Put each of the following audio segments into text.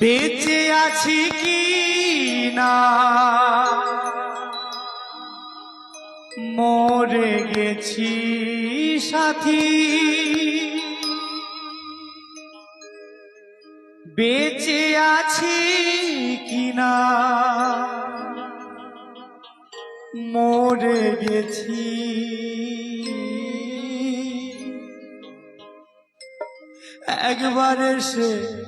বেঁচে আছি কি না? মরে গেছি সাথী। বেঁচে আছি কি না? মরে গেছি। একবার এসে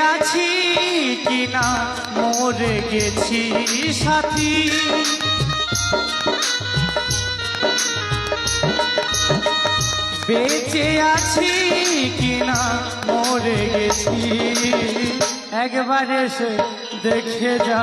আছি কিনা? মরে গেছি সাথী। বেঁচে আছি কিনা? মরে গেছি। একবার এসে দেখে যা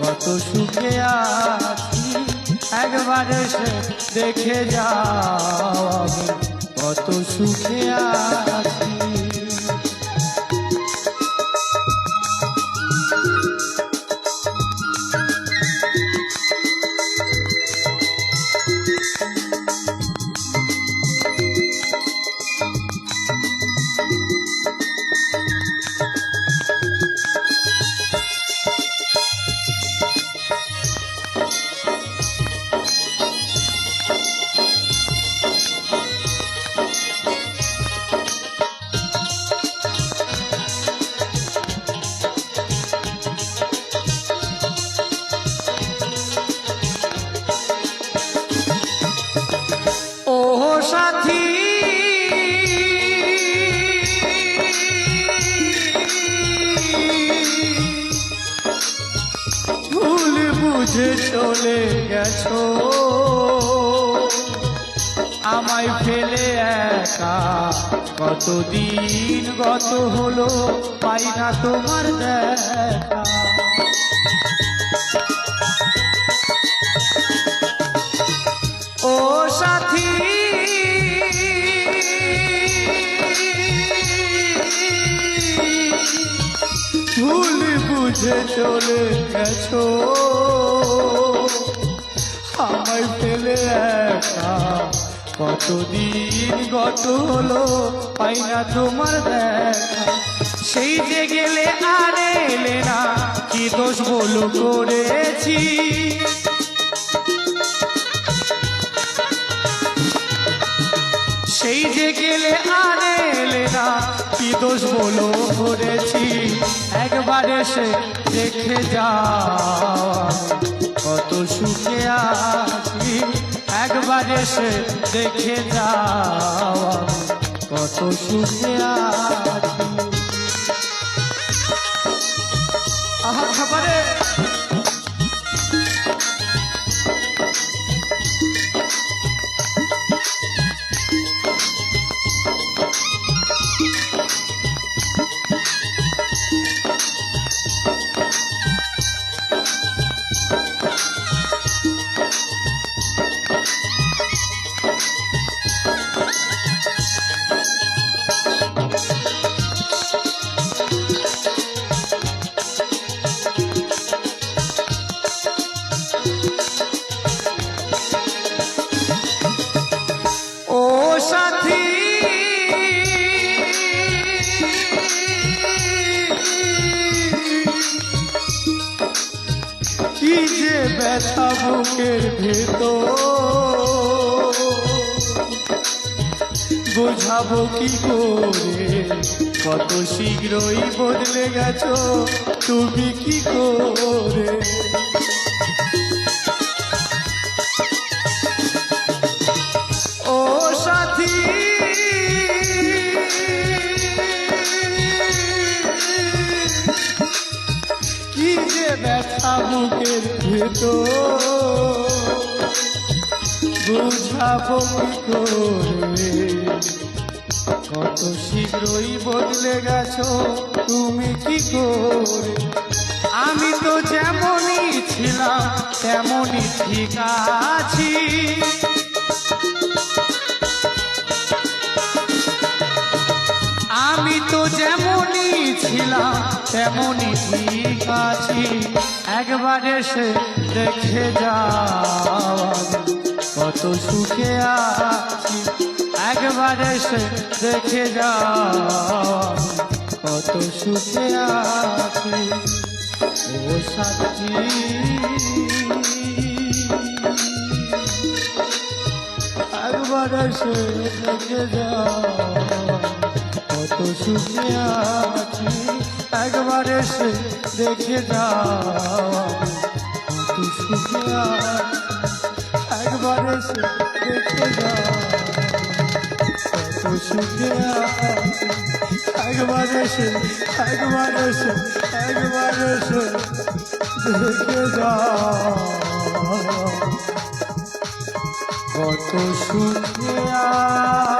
কত সুখে আছি। একবার এসে দেখে যা কত সুখে আছি। বুঝে চলে গেছো। আমায় ফেলে একা কতদিন গত হলো, পাই না তোমার দেখা। ও সাথী, ভুল বুঝে চলে গেছো। আমায় ফেলে একা। কতদিন গত হলো পাই না তোমার দেখা। সেই যে গেলে আর এলে না, কি দোষ বলো করেছি? দোষ বলো করেছি। একবার এসে দেখে যা কত সুখে আছি। একবার এসে দেখে যা কত সুখে আছি কি যে ব্যথা বুকের ভেতর? বোঝাবো কি করে? কত শীঘ্রই বদলে গেছো, তুমি কি করে? বুকের ভেতর বুঝাবো করে। কত শীঘ্রই বদলে গেছো, তুমি কি করে? আমি তো যেমনই ছিলাম, তেমনই ঠিক আছি। আমি তো যেমনই ছিলাম, তেমনই ঠিক আছি। একবার এসে দেখে যাও কত সুখে আছি। একবার এসে দেখে যাও কত সুখে আছি। ও সাথী। একবার এসে দেখে যাও কত সুখে আছি। একবার এসে দেখে যাও। সুখে আছি একবার এসে দেখে যাও। সুখে আছি একবার এসে একবার এসে একবার এসে দেখে যাও। কত সুখে আছি